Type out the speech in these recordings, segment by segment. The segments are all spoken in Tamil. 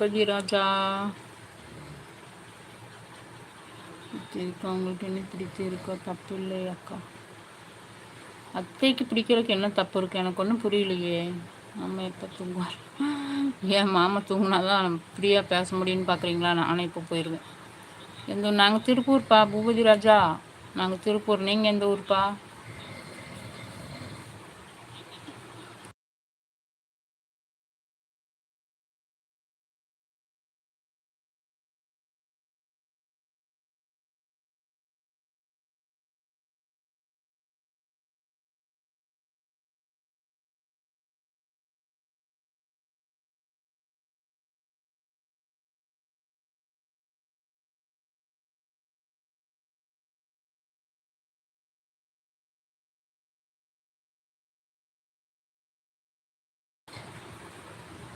உபதி ராஜா இருக்கா உங்களுக்கு என்ன பிடித்து இருக்கோ தப்பு இல்லை அக்கா அத்தைக்கு பிடிக்கிறதுக்கு என்ன தப்பு இருக்கு எனக்கு ஒன்றும் புரியலையே நம்ம எப்போ தூங்குவார் ஏன் மாமா தூங்கினாதான் ஃப்ரீயாக பேச முடியும்னு பார்க்குறீங்களா நானே இப்போ போயிடுவேன் எந்த நாங்கள் திருப்பூர்ப்பா பூபதி ராஜா நாங்கள் திருப்பூர் நீங்கள் எந்த ஊர்ப்பா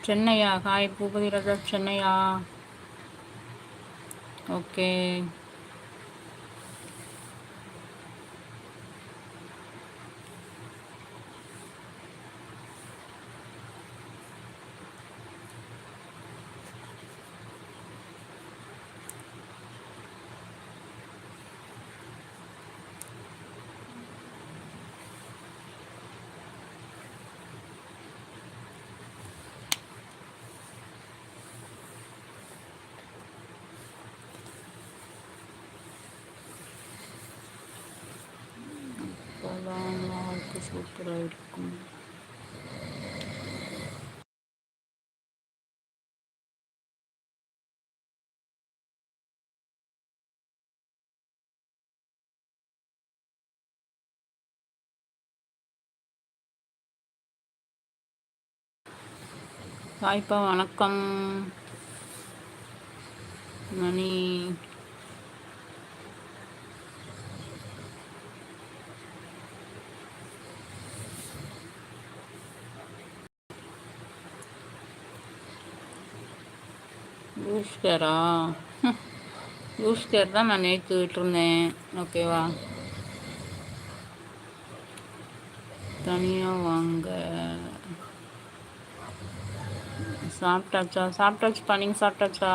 சென்னையா? ஹாய் பூபதி ராஜா சென்னையா? ஓகே பார்க்க சூப்பராக இருக்கும். சாய்ப்பா வணக்கம். மணி பூஸ்டரா பூஸ்டர் கேர் தான் நான் நேற்று விட்டுருந்தேன். ஓகேவா? தனியாக வாங்க. சாப்பிட்டாச்சா? சாப்பிட்டாச்சு பண்ணிங்க சாப்பிட்டாச்சா?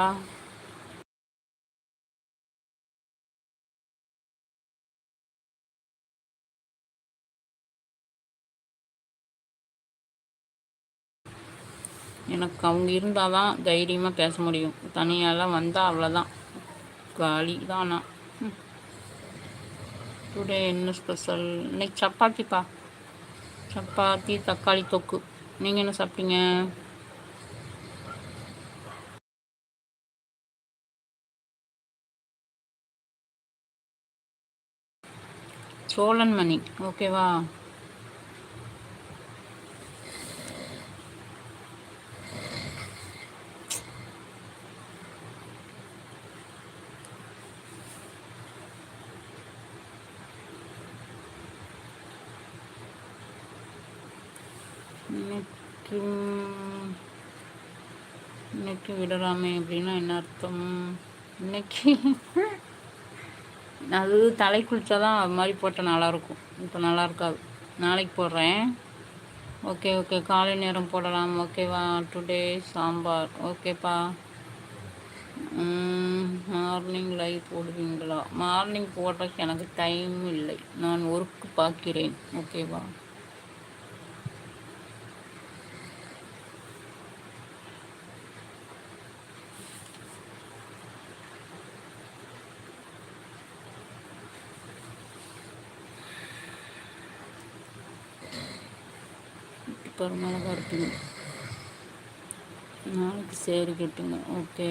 எனக்கு அவங்க இருந்தால் தான் தைரியமாக பேச முடியும். தனியாலாம் வந்தால் அவ்வளோதான். காலி தான்? நான் டுடே என்ன ஸ்பெஷல் இன்னைக்கு சப்பாத்திப்பா. சப்பாத்தி தக்காளி தொக்கு. நீங்கள் என்ன சாப்பிட்டீங்க? சோழன் மணி. ஓகேவா? இன்னைக்கு இன்னைக்கு விடலாமே அப்படின்னா என்ன அர்த்தம்? இன்னைக்கு அது தலை குளித்தா தான் அது மாதிரி போட்டால் நல்லாயிருக்கும். இப்போ நல்லா இருக்காது நாளைக்கு போடுறேன். Okay okay. காலை நேரம் போடலாம். ஓகேவா? டுடே சாம்பார். ஓகேப்பா. மார்னிங் லைவ் போடுவீங்களா? மார்னிங் போடுறதுக்கு எனக்கு டைம் இல்லை. நான் ஒர்க்கு பார்க்கிறேன் ஓகேவா? പെരുമാളെ കറുപ്പിന് നാളേക്ക് ശരി കിട്ടുന്നു. ഓക്കേ.